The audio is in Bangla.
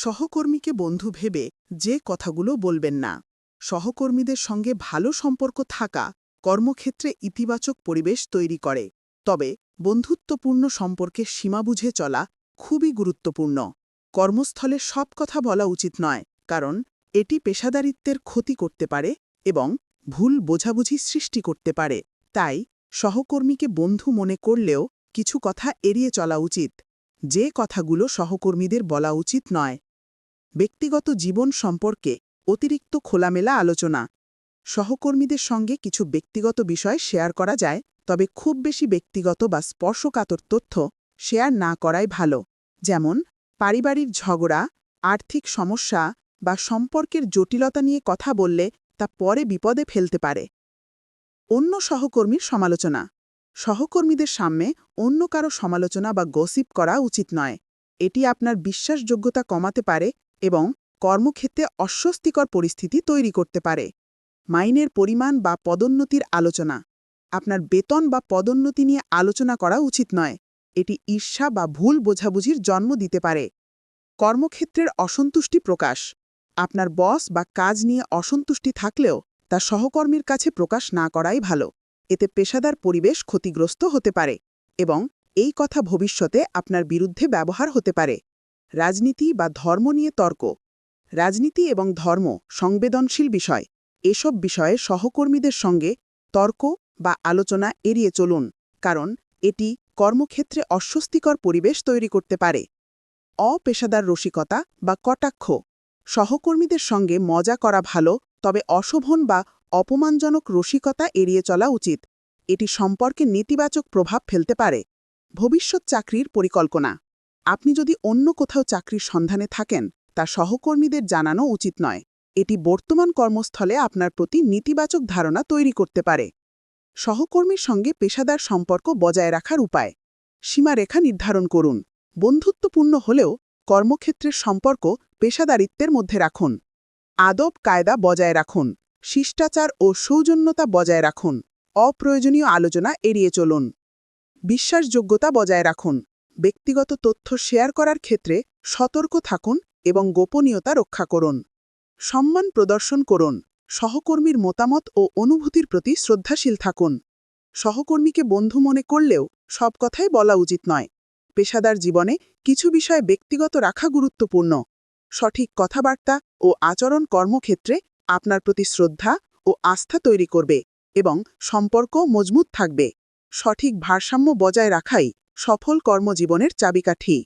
সহকর্মীকে বন্ধু ভেবে যে কথাগুলো বলবেন না। সহকর্মীদের সঙ্গে ভালো সম্পর্ক থাকা কর্মক্ষেত্রে ইতিবাচক পরিবেশ তৈরি করে। তবে বন্ধুত্বপূর্ণ সম্পর্কে সীমা বুঝে চলা খুবই গুরুত্বপূর্ণ। কর্মস্থলে সব কথা বলা উচিত নয়, কারণ এটি পেশাদারিত্বের ক্ষতি করতে পারে এবং ভুল বোঝাবুঝি সৃষ্টি করতে পারে। তাই সহকর্মীকে বন্ধু মনে করলেও কিছু কথা এড়িয়ে চলা উচিত। যে কথাগুলো সহকর্মীদের বলা উচিত নয় ব্যক্তিগত জীবন সম্পর্কে অতিরিক্ত খোলামেলা আলোচনা। সহকর্মীদের সঙ্গে কিছু ব্যক্তিগত বিষয় শেয়ার করা যায়, তবে খুব বেশি ব্যক্তিগত বা স্পর্শকাতর তথ্য শেয়ার না করাই ভালো। যেমন, পারিবারিক ঝগড়া, আর্থিক সমস্যা বা সম্পর্কের জটিলতা নিয়ে কথা বললে তা পরে বিপদে ফেলতে পারে। অন্য সহকর্মীর সমালোচনা। সহকর্মীদের সামনে অন্য কারও সমালোচনা বা গসিপ করা উচিত নয়। এটি আপনার বিশ্বাসযোগ্যতা কমাতে পারে এবং কর্মক্ষেত্রে অস্বস্তিকর পরিস্থিতি তৈরি করতে পারে। মাইনের পরিমাণ বা পদোন্নতির আলোচনা। আপনার বেতন বা পদোন্নতি নিয়ে আলোচনা করা উচিত নয়। এটি ঈর্ষা বা ভুল বোঝাবুঝির জন্ম দিতে পারে। কর্মক্ষেত্রের অসন্তুষ্টি প্রকাশ। আপনার বস বা কাজ নিয়ে অসন্তুষ্টি থাকলেও তা সহকর্মীর কাছে প্রকাশ না করাই ভালো। এতে পেশাদার পরিবেশ ক্ষতিগ্রস্ত হতে পারে এবং এই কথা ভবিষ্যতে আপনার বিরুদ্ধে ব্যবহার হতে পারে। রাজনীতি বা ধর্ম নিয়ে তর্ক। রাজনীতি এবং ধর্ম সংবেদনশীল বিষয়। এসব বিষয়ে সহকর্মীদের সঙ্গে তর্ক বা আলোচনা এড়িয়ে চলুন, কারণ এটি কর্মক্ষেত্রে অস্বস্তিকর পরিবেশ তৈরি করতে পারে। অপেশাদার রসিকতা বা কটাক্ষ। সহকর্মীদের সঙ্গে মজা করা ভালো, তবে অশোভন বা অপমানজনক রসিকতা এড়িয়ে চলা উচিত। এটি সম্পর্কে নেতিবাচক প্রভাব ফেলতে পারে। ভবিষ্যৎ চাকরির পরিকল্পনা। আপনি যদি অন্য কোথাও চাকরির সন্ধানে থাকেন, তা সহকর্মীদের জানানো উচিত নয়। এটি বর্তমান কর্মস্থলে আপনার প্রতি নেতিবাচক ধারণা তৈরি করতে পারে। সহকর্মীর সঙ্গে পেশাদার সম্পর্ক বজায় রাখার উপায়। সীমারেখা নির্ধারণ করুন। বন্ধুত্বপূর্ণ হলেও কর্মক্ষেত্রের সম্পর্ক পেশাদারিত্বের মধ্যে রাখুন। আদব, কায়দা বজায় রাখুন। শিষ্টাচার ও সৌজন্যতা বজায় রাখুন। অপ্রয়োজনীয় আলোচনা এড়িয়ে চলুন। বিশ্বাসযোগ্যতা বজায় রাখুন। ব্যক্তিগত তথ্য শেয়ার করার ক্ষেত্রে সতর্ক থাকুন এবং গোপনীয়তা রক্ষা করুন। সম্মান প্রদর্শন করুন। সহকর্মীর মতামত ও অনুভূতির প্রতি শ্রদ্ধাশীল থাকুন। সহকর্মীকে বন্ধু মনে করলেও সব কথাই বলা উচিত নয়। পেশাদার জীবনে কিছু বিষয় ব্যক্তিগত রাখা গুরুত্বপূর্ণ। সঠিক কথাবার্তা ও আচরণ কর্মক্ষেত্রে আপনার প্রতি শ্রদ্ধা ও আস্থা তৈরি করবে এবং সম্পর্ক মজবুত থাকবে। সঠিক ভারসাম্য বজায় রাখাই সফল কর্মজীবনের চাবিকাঠি।